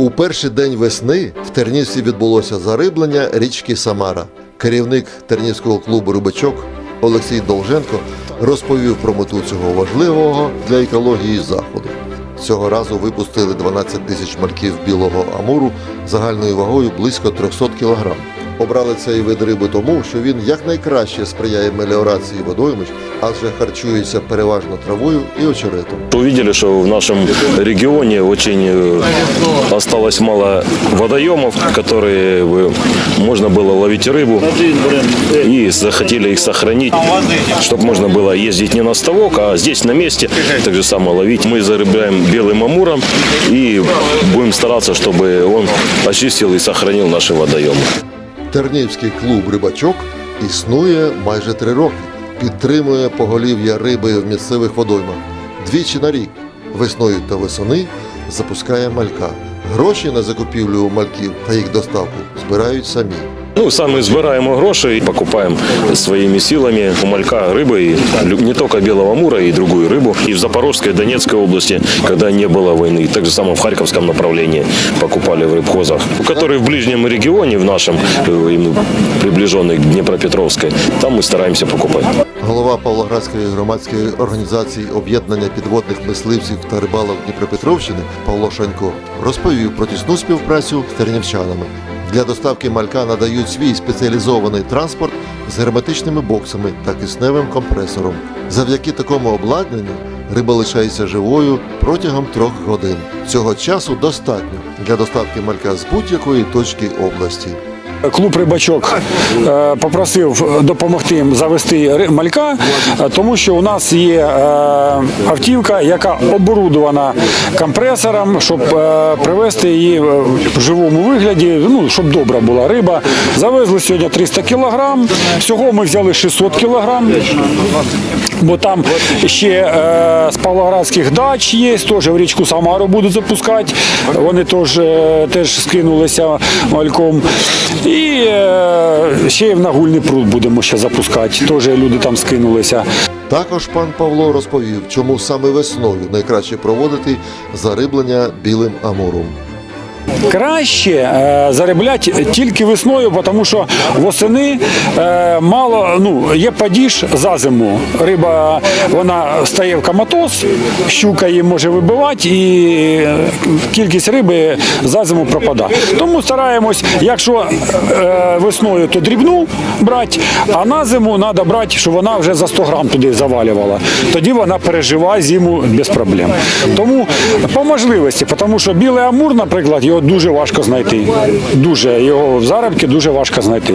У перший день весни в Тернівці відбулося зариблення річки Самара. Керівник Тернівського клубу Рибачок Олексій Долженко розповів про мету цього важливого для екології заходу. Цього разу випустили 12 тисяч мальків білого амуру загальною вагою близько 300 кг. Обрали цей вид риби тому, що він якнайкраще сприяє меліорації водоймищ, адже харчується переважно травою і очеретом. Увидели, что в нашем регионе очень э, осталось мало водоемов, которые бы можно было ловить рыбу, и захотели их сохранить, чтобы можно было ездить не на ставок, а здесь на месте так же само ловить. Мы зарыбляем белым амуром и будем стараться, чтобы он очистил и сохранил наши водоемы. Тернівський клуб рибачок існує майже три роки. Підтримує поголів'я риби в місцевих водоймах. Двічі на рік, весною та весени, запускає малька. Гроші на закупівлю мальків та їх доставку збирають самі. Ну, сами збираємо гроші і покупаем своими силами у малька рыбы, и лю- не только белого амура, и другую рыбу. И в Запорожской, Донецкой области, когда не было войны, так же само в Харьковском направлении покупали в рыбхозах, которые в ближнем регионе, в нашем, э, именно приближенный к Днепропетровской, там мы стараемся покупать. Голова Павлоградської громадської організації об'єднання підводних мисливців та рибалок Дніпропетровщини Павло Шанько розповів про тісну співпрацю з тернівчанами. Для доставки малька надають свій спеціалізований транспорт з герметичними боксами та кисневим компресором. Завдяки такому обладнанню риба лишається живою протягом трьох годин. Цього часу достатньо для доставки малька з будь-якої точки області. Клуб рибачок е, попросив допомогти їм завести малька, е, тому що у нас є е, автівка, яка оборудована компресором, щоб привезти її в живому вигляді, ну щоб добра була риба. Завезли сьогодні 300 кілограм. Всього ми взяли 600 кілограм. Бо там ще з Павлоградських дач є, теж в річку Самару будуть запускати. Вони теж, теж скинулися мальком. І е, ще в Нагульний пруд будемо ще запускати. Теж люди там скинулися. Також пан Павло розповів, чому саме весною найкраще проводити зариблення білим амуром. Краще е, заробляти тільки весною, тому що восени е, мало ну, є падіж за зиму. Риба вона стає в коматоз, щука її може вибивати, і е, кількість риби за зиму пропадає. Тому стараємось, якщо весною, то дрібну брати, а на зиму треба брати, щоб вона вже за 100 грам туди завалювала. Тоді вона переживає зиму без проблем. Тому по можливості, тому що білий амур, наприклад, його дуже важко знайти. Дуже його в заробки дуже важко знайти.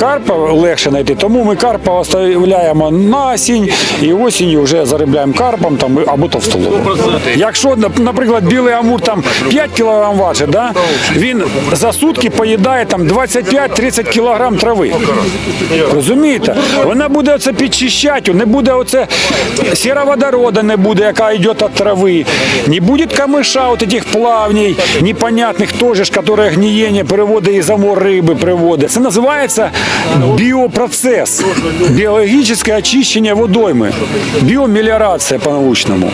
Карпа легше знайти, тому ми карпа оставляємо на осінь і осінню вже заробляємо карпом там або товстолобом. Якщо, наприклад, білий амур там 5 кг важить, да, він за сутки поїдає там 25-30 кг трави. Розумієте? Вона буде оце підчищати, не буде оце сероводорода не буде, яка йде від трави, не буде камиша от этих плавней, непонятних теж, ж, которые гниєння переводить і замор риби приводить. Це називається біопроцес, біологічне очищення водойми, біомеліорація по-научному.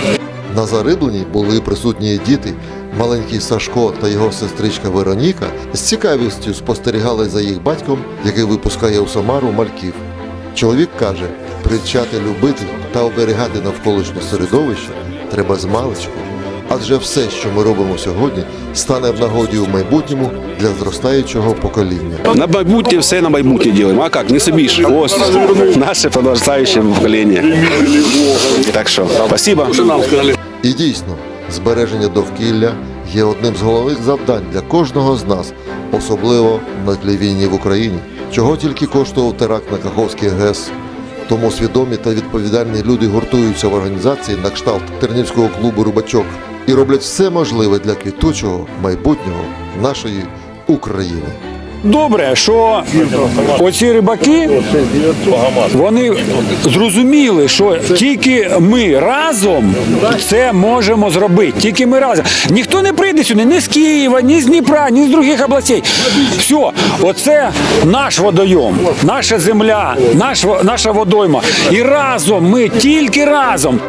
На зарибленні були присутні діти. Маленький Сашко та його сестричка Вероніка з цікавістю спостерігали за їх батьком, який випускає у Самару мальків. Чоловік каже, привчати любити та оберігати навколишнє середовище треба з маличку. Адже все, що ми робимо сьогодні, стане в нагоді в майбутньому для зростаючого покоління. На майбутнє все на майбутнє делаем. А как? Не собі ж. Ось наше подростаюче покоління. Так що, спасибо. І дійсно, збереження довкілля є одним з головних завдань для кожного з нас, особливо на тлі війни в Україні, чого тільки коштував теракт на Каховський ГЕС. Тому свідомі та відповідальні люди гуртуються в організації на кшталт Тернівського клубу Рибачок і роблять все можливе для квітучого майбутнього нашої України. Добре, що оці рибаки вони зрозуміли, що тільки ми разом це можемо зробити. Тільки ми разом. Ніхто не прийде сюди ні з Києва, ні з Дніпра, ні з других областей. Все, оце наш водойом, наша земля, наш, наша водойма. І разом ми тільки разом.